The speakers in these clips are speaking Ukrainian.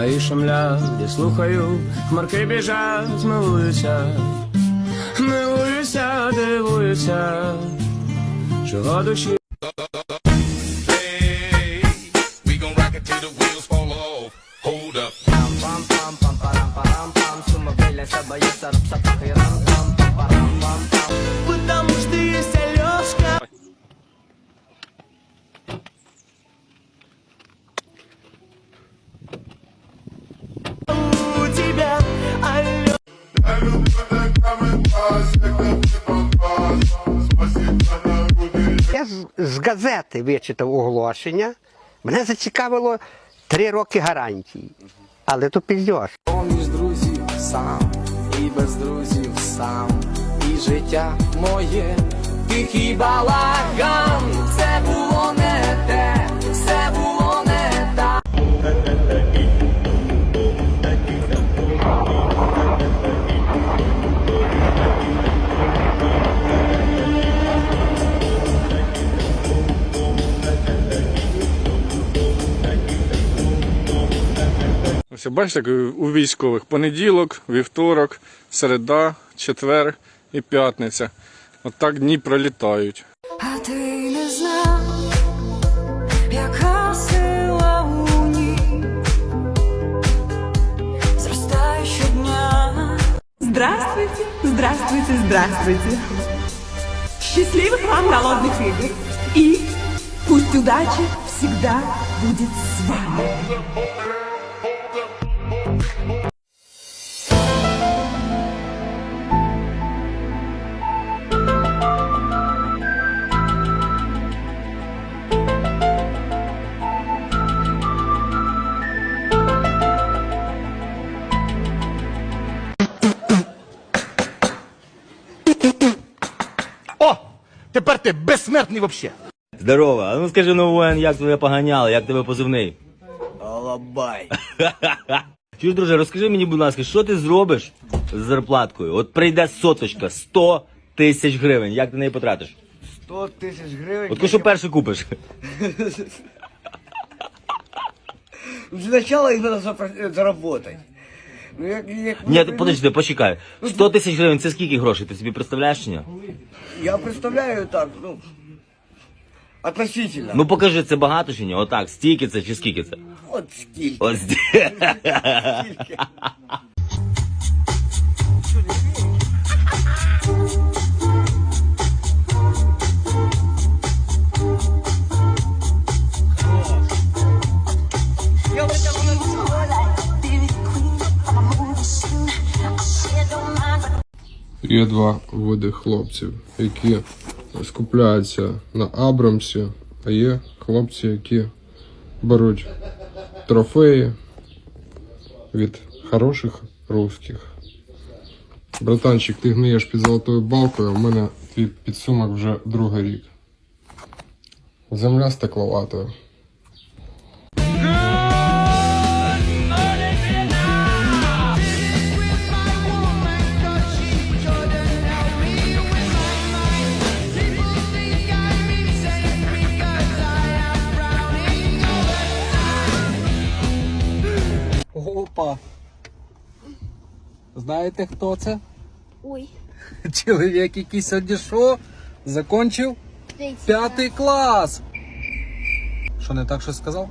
гаї шумлять, я слухаю, хмарки біжать, милуюся, милуюся, дивуюся, чого душі. Hey, we gon'. Hold up. Pam pam pam з, газети вичитав оголошення. Мене зацікавило три роки гарантії. Але то піздьош. Поміж друзів сам, і без друзів сам, і життя моє, тихий балаган, це було не те, Ось бачите, як у військових понеділок, вівторок, середа, четвер і п'ятниця. От так дні пролітають. А ти не знав, яка сила у ній зростає щодня. Здравствуйте, здравствуйте, здравствуйте. Счастливых вам голодных игр. И пусть удача всегда будет с вами. Тепер ти безсмертний вообще. Здорово, а ну скажи ну воїн, як тебе поганяли, як тебе позивний? Алабай Чуєш, друже, розкажи мені, будь ласка, що ти зробиш з зарплаткою? От прийде соточка, 100 тисяч гривень, як ти неї потратиш? 100 тисяч гривень От що перше купиш? Для начала их надо запра- заработать Ну як, як Ні, ти подожди, почекай. 100 тисяч гривень це скільки грошей? Ти собі представляєш чи ні? Я представляю так, ну Относительно Ну покажи, це багато чи ні? Отак, стільки це чи скільки це? От скільки Ось. скільки Є два види хлопців, які скупляються на Абрамсі, а є хлопці, які беруть трофеї від хороших русських. Братанчик, ти гниєш під золотою балкою, а в мене твій підсумок вже другий рік. Земля стекловатою. Знаєте, хто це? Ой, Чоловік, який сьогодні що? Закончив п'ятий клас. Що не так щось сказав?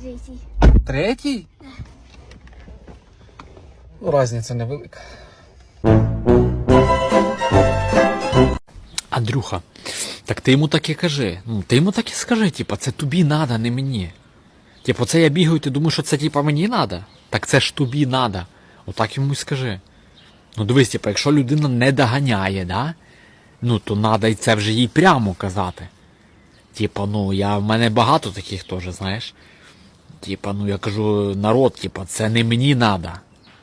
третій. Третій? Ну, різниця невелика. Андрюха, так ти йому так і кажи. Ну, ти йому так і скажи, типа, це тобі надо, не мені. Типу, це я бігаю, ти думаєш, що це типа мені надо? Так це ж тобі надо. Отак йому й скажи. Ну дивись, типа, якщо людина не доганяє, да? Ну, то надо і це вже їй прямо казати. Типа, ну, я в мене багато таких теж, знаєш. Типа, ну я кажу, народ, типа, це не мені надо,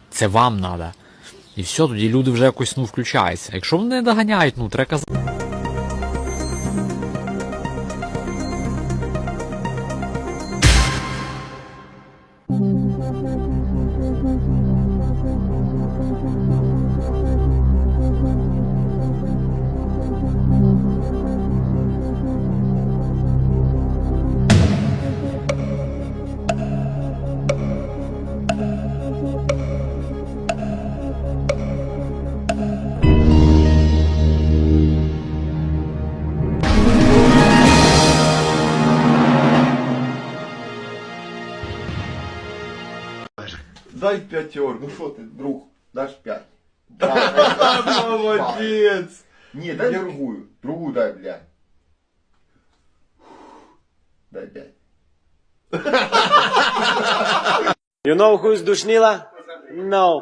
це вам надо. І все, тоді люди вже якось ну включаються. Якщо вони не доганяють, ну треба казати. Дай п'ятерку. Ну що ти, друг, даш п'ять. Молодець. Ні, дай другую. Другую дай, блядь. Дай п'ять. You know who is Душнила? No.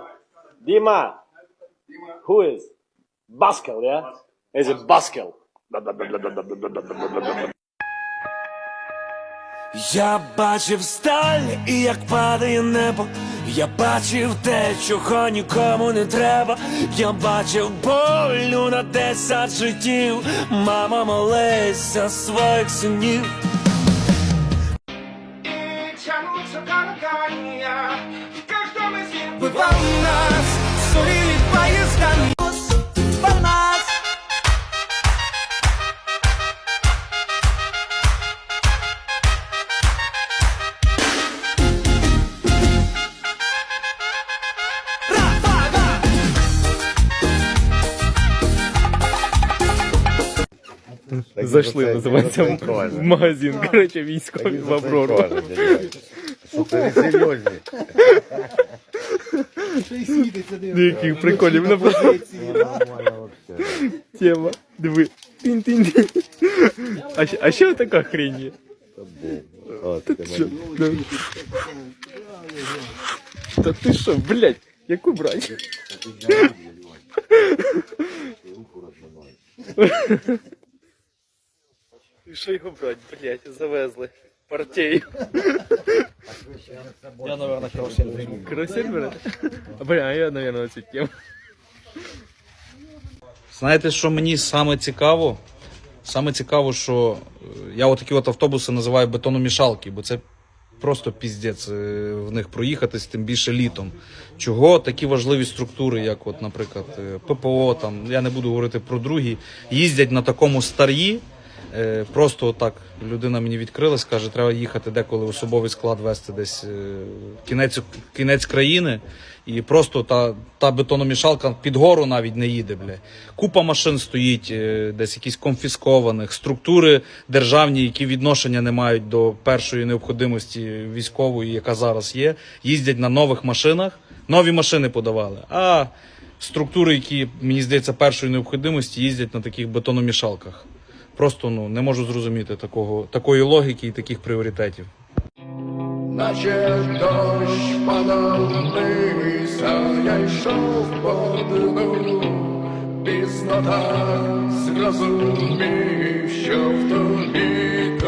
Дима. Who is? Baskel, yeah? Is it Baskel? Я бачив сталь і як падає небо. Я бачив те, чого нікому не треба. Я бачив болю на десять життів. Мама молися своїх синів. Зайшли, називається в магазин. Коротше, військові в Аврору. Яких приколів на Тема. Диви. Тин-тин-тин. А, що така хрень є? Та ти що, блядь, яку брать? І що його брать, блядь, завезли. Партію. Я, наверное, карусель візьму. Карусель берете? Бля, а я, наверное, цю тему. Знаєте, що мені саме цікаво? Саме цікаво, що е, я отакі от автобуси називаю бетономішалки, бо це просто піздець е, в них проїхатись, тим більше літом. Чого такі важливі структури, як, от, наприклад, е, ППО, там, я не буду говорити про другі, їздять на такому стар'ї. Е, Просто отак людина мені відкрилась, каже, треба їхати деколи особовий склад вести десь е, кінець, кінець країни. І просто та, та бетономішалка під гору навіть не їде. Бля. Купа машин стоїть, е, десь якісь конфіскованих, структури державні, які відношення не мають до першої необхідності військової, яка зараз є, їздять на нових машинах. Нові машини подавали. А структури, які, мені здається, першої необхідності, їздять на таких бетономішалках. Просто ну, не можу зрозуміти такого, такої логіки і таких пріоритетів. Наче дощ падав я йшов по дну, пізно так зрозумів, що в тобі